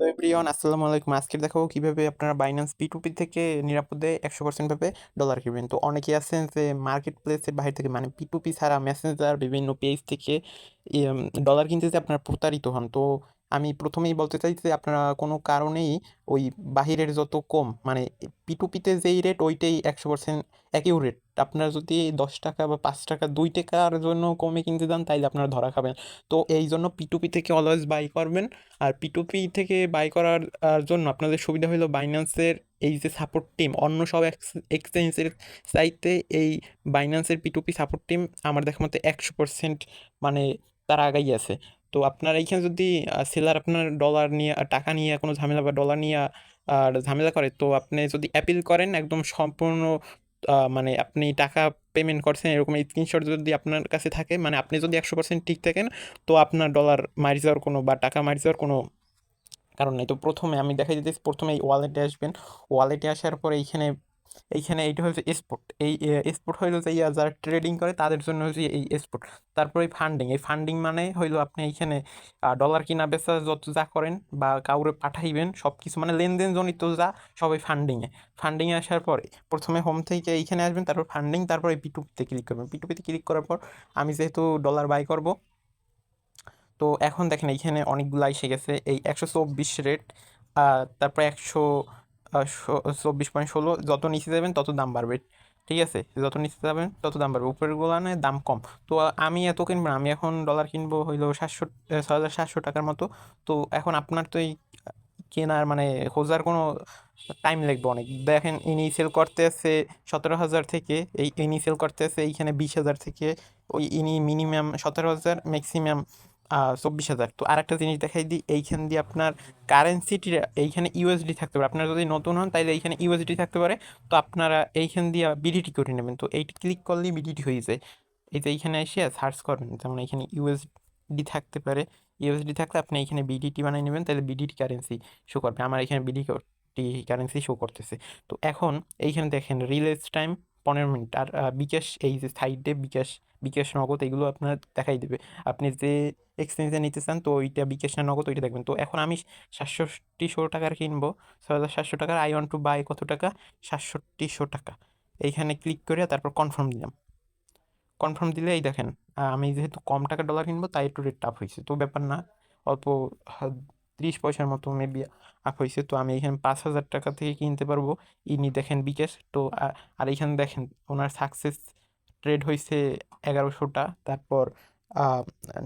তো এভরিওয়ান, আসসালামু আলাইকুম। আজকে দেখাবো কীভাবে আপনারা বাইন্যান্স পি থেকে নিরাপদে একশো পার্সেন্ট ভাবে ডলার কিনবেন। তো অনেকে আছেন যে মার্কেট প্লেসের বাইরে থেকে মানে পি ছাড়া মেসেঞ্জার বিভিন্ন পেজ থেকে ডলার কিনতে যে আপনারা প্রতারিত হন। তো আমি প্রথমেই বলতে চাই যে, আপনারা কোনো কারণেই ওই বাহিরের যত কম মানে পিটুপিতে যেই রেট ওইটাই একশো পার্সেন্ট একই রেট আপনারা যদি দশ টাকা বা পাঁচ টাকা, দুই টাকার জন্য কমে কিনতে যান, তাইলে আপনারা ধরা খাবেন। তো এই জন্য পিটুপি থেকে অলওয়েজ বাই করবেন। আর পিটুপি থেকে বাই করার জন্য আপনাদের সুবিধা হলো বাইন্যান্সের এই যে সাপোর্ট টিম অন্য সব এক্সচেঞ্জের চাইতে এই বাইন্যান্সের পিটুপি সাপোর্ট টিম আমার দেখা মতো একশো পার্সেন্ট মানে তারা আগাই আছে তো আপনার এইখানে যদি সেলার আপনার ডলার নিয়ে টাকা নিয়ে কোনো ঝামেলা বা ডলার নিয়ে আর ঝামেলা করে, তো আপনি যদি অ্যাপিল করেন একদম সম্পূর্ণ মানে আপনি টাকা পেমেন্ট করছেন এরকম স্ক্রিনশট যদি আপনার কাছে থাকে মানে আপনি যদি একশো পার্সেন্ট ঠিক থাকেন, তো আপনার ডলার মারি যাওয়ার কোনো বা টাকা মারি যাওয়ার কোনো কারণ নেই। তো প্রথমে আমি দেখাই দিতেছি, প্রথমে এই ওয়ালেটে আসবেন। ওয়ালেটে আসার পরে এইখানে এইখানে এইটা হচ্ছে স্পোর্ট এই স্পোর্ট হইল যে ইয়া যারা ট্রেডিং করে তাদের জন্য হচ্ছে এই স্পোর্ট তারপরে ফান্ডিং এই ফান্ডিং মানে হইল আপনি এইখানে ডলার কিনা বেচা যত যা করেন বা কাউরে পাঠাইবেন সব কিছু মানে লেনদেন জনিত যা সবাই ফান্ডিংয়ে ফান্ডিংয়ে আসার পরে প্রথমে হোম থেকে এইখানে আসবেন, তারপর ফান্ডিং তারপর পিটুপিতে ক্লিক করবেন। পিটুপিতে ক্লিক করার পর আমি যেহেতু ডলার বাই করব, তো এখন দেখেন এইখানে অনেকগুলো এসে গেছে। এই একশো চব্বিশ রেট তারপরে একশো চব্বিশ পয়েন্ট ষোলো যত নিচে যাবেন তত দাম বাড়বে, ঠিক আছে? যত নিচে যাবেন তত দাম বাড়বে। উপরের মানে দাম কম। তো আমি এত কিনবো না, আমি এখন ডলার কিনবো হইল সাতশো ছয় হাজার সাতশো টাকার মতো। তো এখন আপনার তো এই কেনার মানে খোঁজার কোনো টাইম লাগবে অনেক। দেখেন ইনি সেল করতে আছে সতেরো হাজার থেকে, এই ইনি সেল করতে আছে এইখানে বিশ হাজার থেকে। ওই ইনি মিনিমাম সতেরো হাজার ম্যাক্সিমাম চব্বিশ হাজার। তো আর একটা জিনিস দেখাই দিই, এইখান দিয়ে আপনার কারেন্সিটি এইখানে ইউএসডি থাকতে পারে। আপনারা যদি নতুন হন তাহলে এইখানে ইউএসডি থাকতে পারে। তো আপনারা এইখান দিয়ে বিডিটি করে নেবেন। তো এইটি ক্লিক করলেই বিডিটি হয়ে যায়। এই যে এইখানে এসে সার্চ করবেন, যেমন এইখানে ইউএসডি থাকতে পারে। ইউএসডি থাকলে আপনি এখানে বিডিটি বানিয়ে নেবেন তাহলে বিডিটি কারেন্সি শো করবে। আমার এখানে বিডিটি কারেন্সি শো করতেছে। তো এখন এইখানে দেখেন রিলেজ টাইম পনেরো মিনিট। আর বিকাশ, এই যে সাইডে বিকাশ বিকাশ নগদ এগুলো আপনার দেখাই দেবে। আপনি যে এক্সচেঞ্জে নিতে চান, তো ওইটা বিকাশ না নগদ ওইটা দেখবেন। তো এখন আমি সাতষট্টিশো টাকার কিনবো। ছয় হাজার সাতশো টাকার আই ওয়ান্ট টু বাই কত টাকা? সাতষট্টিশো টাকা। এইখানে ক্লিক করে তারপর কনফার্ম দিলাম। কনফার্ম দিলে এই দেখেন আমি যেহেতু কম টাকা ডলার কিনবো, তাই একটু রেট আপ হয়েছে। তো ব্যাপার না, অল্প ত্রিশ পয়সার মতো মেবি আপ হয়েছে তো আমি এখানে পাঁচ হাজার টাকা থেকে কিনতে পারব। ইনি দেখেন বিকাশ। তো আর এখানে দেখেন ওনার সাকসেস ট্রেড হয়েছে এগারোশোটা। তারপর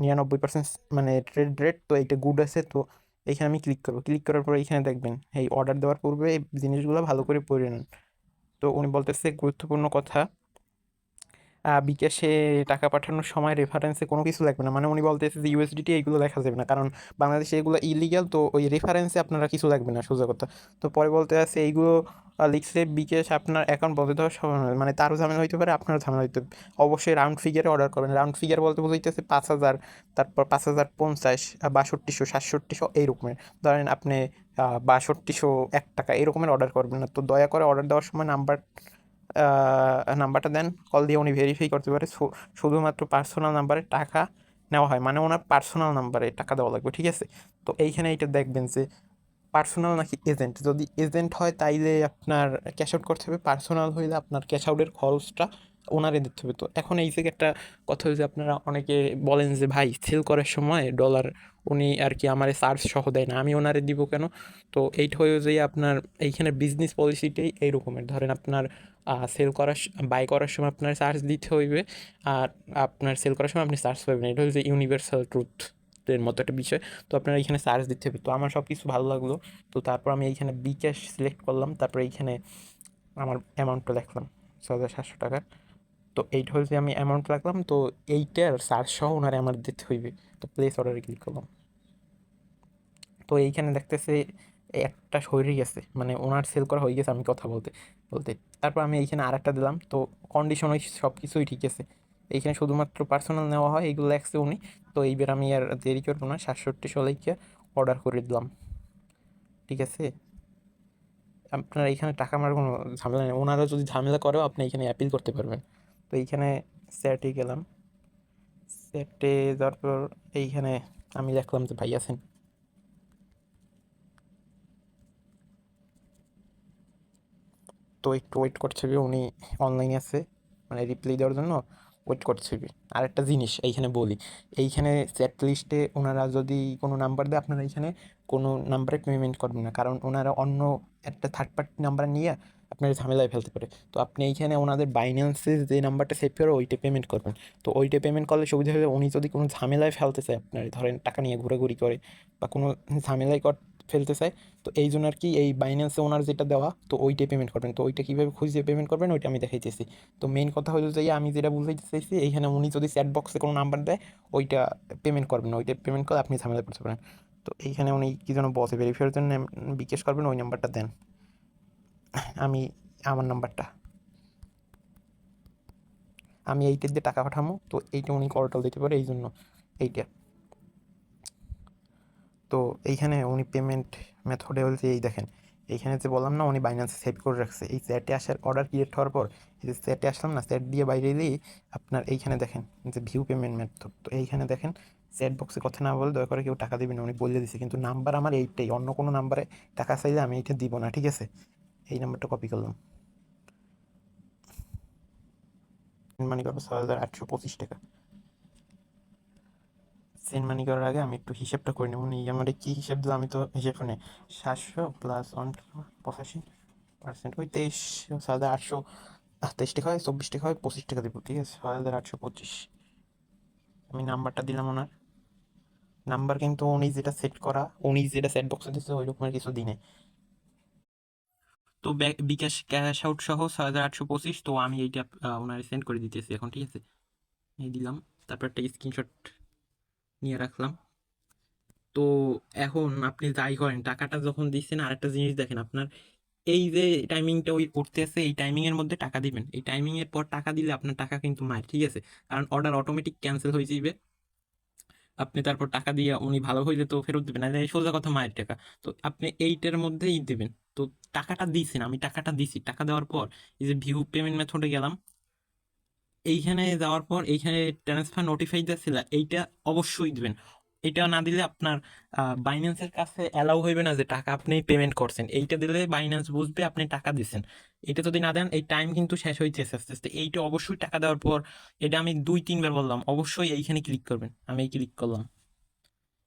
নিরানব্বই পার্সেন্ট মানে ট্রেড রেট তো এইটা গুড আছে। তো এখানে আমি ক্লিক করব। ক্লিক করার পর এখানে দেখবেন, এই অর্ডার দেওয়ার পূর্বে এই জিনিসগুলো ভালো করে পড়ে নেন। তো উনি বলতেছে, গুরুত্বপূর্ণ কথা। বিকাশে টাকা পাঠানোর সময় রেফারেন্সে কোনো কিছু লাগবে না। মানে উনি বলতেছে যে ইউএসডিটি এইগুলো দেখা যাবে না। কারণ বাংলাদেশে এগুলো ইলিগাল তো ওই রেফারেন্সে আপনারা কিছু লাগবে না, সোজা কথা। তো পরে বলতে আছে এইগুলো লিখছে বিকেশ আপনার অ্যাকাউন্ট বন্ধ দেওয়ার সম্ভাবনা মানে তারও ঝামেলা হইতে পারে, আপনারও ঝামেলা হইতে অবশ্যই রাউন্ড ফিগারে অর্ডার করবেন। রাউন্ড ফিগার বলতে বুঝাইতেছে পাঁচ হাজার, তারপর পাঁচ হাজার পঞ্চাশ বাষট্টিশো, সাতষট্টিশো এইরকমের ধরেন আপনি বাষট্টিশো, এক টাকা এরকমের অর্ডার করবেন না। তো দয়া করে অর্ডার দেওয়ার সময় নাম্বার নাম্বারটা দেন। কল দিয়ে উনি ভেরিফাই করতে পারে। শুধুমাত্র পার্সোনাল নাম্বারে টাকা নেওয়া হয়। মানে ওনার পার্সোনাল নাম্বারে টাকা দেওয়া লাগবে, ঠিক আছে? তো এইখানে এটা দেখবেন যে পার্সোনাল নাকি এজেন্ট যদি এজেন্ট হয় তাইলে আপনার ক্যাশ আউট করতে হবে। পার্সোনাল হইলে আপনার ক্যাশ আউটের খরচটা ওনারে দিতে হবে। তো এখন এই থেকে একটা কথা হচ্ছে আপনারা অনেকে বলেন যে, ভাই সেল করার সময় ডলার উনি আর কি আমার চার্জ সহ দেয় না, আমি ওনারে দিব কেন? তো এইটা হয়ে যে, আপনার এইখানে বিজনেস পলিসিটাই এই রকমের। ধরেন আপনার সেল করার বাই করার সময় আপনার চার্জ দিতে হইবে, আর আপনার সেল করার সময় আপনি চার্জ পাবেন এটা হচ্ছে ইউনিভার্সাল ট্রুথ এর মতো একটা বিষয়। তো আপনার এইখানে চার্জ দিতে হবে। তো আমার সব কিছু ভালো লাগল। তো তারপর আমি এইখানে বিকাশ সিলেক্ট করলাম। তারপর এইখানে আমার অ্যামাউন্টটা দেখলাম। ছ হাজার সাতশো টাকার তো এইটা হচ্ছে আমি অ্যামাউন্ট রাখলাম, তো এইটার চার্জ সহ ওনারে আমার দিতে হইবে। তো প্লেস অর্ডারে ক্লিক করলাম। তো এইখানে দেখতেছে একটা শরীরই গেছে মানে ওনার সেল করা হয়ে গেছে আমি কথা বলতে বলতে। তারপর আমি এইখানে আর একটা দিলাম, তো কন্ডিশন ওই সব কিছুই ঠিক আছে। এইখানে শুধুমাত্র পার্সোনাল নেওয়া হয়, এইগুলো লেখছে উনি। তো এইবার আমি আর দেরি করব না, সাতষট্টি ষোলোইকে অর্ডার করে দিলাম। ঠিক আছে? আপনার এইখানে টাকা মারার কোনো ঝামেলা নেই। ওনারা যদি ঝামেলা করেও আপনি এখানে অ্যাপিল করতে পারবেন। তো এইখানে স্যাটে গেলাম। স্যাটে যাওয়ার পর এইখানে আমি দেখলাম যে ভাই আছেন। তো একটু ওয়েট করছে উনি অনলাইনে আছে মানে রিপ্লাই দেওয়ার জন্য ওয়েট করছে আর একটা জিনিস এইখানে বলি, এইখানে চ্যাট লিস্টে ওনারা যদি কোনো নাম্বার দেয়, আপনারা এইখানে কোনো নাম্বারে পেমেন্ট করবেন না। কারণ ওনারা অন্য একটা থার্ড পার্টি নাম্বার নিয়ে আপনার ঝামেলায় ফেলতে পারে। তো আপনি এইখানে ওনাদের বাইন্যান্সে যে নাম্বারটা সেভ করে ওইটা পেমেন্ট করবেন। তো ওইটা পেমেন্ট করলে সুবিধা হলে উনি যদি কোনো ঝামেলায় ফেলতে চায়, আপনার ধরেন টাকা নিয়ে ঘোরাঘুরি করে বা কোনো ঝামেলায় কর, ফেলতে চায়, তো এই জন্য আর কি এই বাইন্যান্সে ওনার যেটা দেওয়া, তো ওইটাই পেমেন্ট করবেন। তো ওইটা কীভাবে খুঁজে পেমেন্ট করবেন, ওইটা আমি দেখাইতেছি। তো মেন কথা হলো যে, আমি যেটা বুঝাইতে চাইছি, এইখানে উনি যদি চ্যাট বক্সে কোনো নাম্বার দেয়, ওইটা পেমেন্ট করবেন ওইটা পেমেন্ট করে আপনি ঝামেলা করতে পারেন। তো এইখানে উনি কী যেন বসে ভেরিফাইয়ের জন্য বিকাশ করবেন, ওই নাম্বারটা দেন। আমি আমার নাম্বারটা। আমি এইটার দিয়ে টাকা পাঠামো, তো এইটা উনি কলটাল দিতে পারে এই জন্য এইটা। তো এইখানে উনি পেমেন্ট মেথডে বলছে, এই দেখেন, এইখানে যে বললাম না, উনি বাইন্যান্সে সেভ করে রাখছে। এই চ্যাটে আসার অর্ডার ক্রিয়েট হওয়ার পর, এই যে চ্যাটে আসলাম না চ্যাট দিয়ে বাইরে দিয়েই আপনার এইখানে দেখেন, যে ভিউ পেমেন্ট মেথড তো এইখানে দেখেন চ্যাট বক্সে কথা না বলে দয়া করে কেউ টাকা দিবেন উনি বলে দিছে, কিন্তু নাম্বার আমার এইটাই, অন্য কোনো নাম্বারে টাকা চাইলে আমি এইটা দিব না, ঠিক আছে? এই নাম্বারটা কপি করলাম। মানি করব ছয় হাজার আটশো পঁচিশ টাকা। সেন্ড মানি করার আগে আমি একটু হিসাবটা করে নেব। এই আমার কী হিসাব দিল আমি তো হিসাব শুনে সাতশো প্লাস ওয়ান পঁচাশি পার্সেন্ট ওই তেইশ ছয় হাজার আটশো তেইশ টাকা হয়, চব্বিশ টাকা হয়, পঁচিশ টাকা দেবো, ঠিক আছে? ছয় হাজার আটশো পঁচিশ। আমি নাম্বারটা দিলাম ওনার। নাম্বার কিন্তু উনি যেটা সেট করা, উনি যেটা সেট বক্সে দিচ্ছে ওই রকমের কিছু দিনে। তো বিকাশ ক্যাশ আউট সহ ছয় হাজার আটশো পঁচিশ, তো আমি এইটা ওনার সেন্ড করে দিতেছি এখন, ঠিক আছে? এই দিলাম, তারপর একটা স্ক্রিনশট নিয়ে রাখলাম। তো এখন আপনি যাই করেন, টাকাটা যখন দিচ্ছেন আরেকটা জিনিস দেখেন, আপনার এই যে টাইমিংটা ওই করতে করতেছে, এই টাইমিংয়ের মধ্যে টাকা দিবেন। এই টাইমিংয়ের পর টাকা দিলে আপনার টাকা কিন্তু মায়ের, ঠিক আছে? কারণ অর্ডার অটোমেটিক ক্যান্সেল হয়ে যাবে আপনি তারপর টাকা দিয়ে উনি ভালো হইলে তো ফেরত দেবেন আর সোজা কথা মায়ের টাকা। তো আপনি এইটার মধ্যেই দেবেন। তো টাকাটা দিয়েছেন আমি টাকাটা দিছি। টাকা দেওয়ার পর এই যে ভিউ পেমেন্ট মেথডে গেলাম, এইখানে যাওয়ার পর এইখানে ট্রান্সফার নোটিফাই দিয়েছিল, এইটা অবশ্যই দিবেন। এটা না দিলে আপনার বাইন্যান্সের কাছে অ্যালাউ হইবে না যে টাকা আপনি পেমেন্ট করছেন। এইটা দিলে বাইন্যান্স বুঝবে আপনি টাকা দিচ্ছেন এটা যদি না দেন, এই টাইম কিন্তু শেষ হইতেছে আস্তে আস্তে। এইটা অবশ্যই টাকা দেওয়ার পর, এটা আমি দুই, তিনবার বললাম, অবশ্যই এইখানে ক্লিক করবেন। আমি এই ক্লিক করলাম।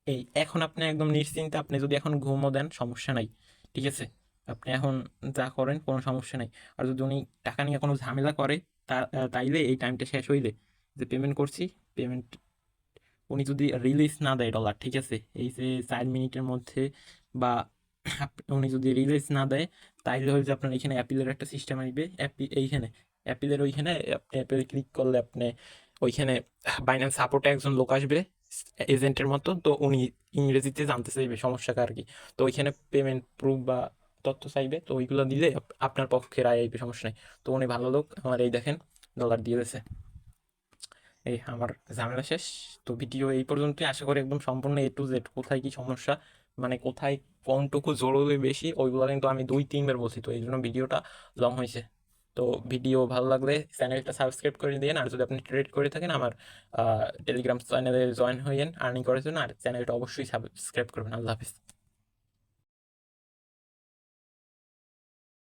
এই এখন আপনি একদম নিশ্চিন্তে, আপনি যদি এখন ঘুমও দেন, সমস্যা নাই। ঠিক আছে? আপনি এখন যা করেন, কোনো সমস্যা নাই। আর যদি উনি টাকা নিয়ে কোনো ঝামেলা করে, তা, তাইলে এই টাইমটা শেষ হইলে যে পেমেন্ট করছি পেমেন্ট উনি যদি রিলিজ না দেয় ডলার ঠিক আছে? এই যে চার মিনিটের মধ্যে বা উনি যদি রিলিজ না দেয়, তাইলে হচ্ছে আপনার এখানে অ্যাপিলের একটা সিস্টেম আসবে অ্যাপি এইখানে অ্যাপিলের ওইখানে আপনি অ্যাপেল ক্লিক করলে আপনি ওইখানে বাইন্যান্স সাপোর্টে একজন লোক আসবে এজেন্টের মতো। তো উনি ইংরেজিতে জানতে চাইবে সমস্যাটা আর কি। তো ওইখানে পেমেন্ট প্রুফ বা তথ্য চাইবে, তো ওইগুলো দিলে আপনার পক্ষে রায় আসবে সমস্যা নেই। তো উনি ভালো লোক, আমার এই দেখেন ডলার দিয়ে দিয়েছে। এই আমার ঝামেলা শেষ। তো ভিডিও এই পর্যন্তই। আশা করি একদম সম্পূর্ণ এ টু জেড কোথায় কি সমস্যা? মানে কোথায় কোনটুকু জরুরি বেশি? ওইগুলো কিন্তু আমি দুই তিনবার বলছি। তো এই জন্য ভিডিওটা লং হয়েছে। তো ভিডিও ভালো লাগলে চ্যানেলটা সাবস্ক্রাইব করে দিন আর যদি আপনি ট্রেড করে থাকেন, আমার টেলিগ্রাম চ্যানেলে জয়েন হইয়েন আর্নিং করার জন্য। আর চ্যানেলটা অবশ্যই সাবস্ক্রাইব করবেন। আল্লাহ হাফিজ।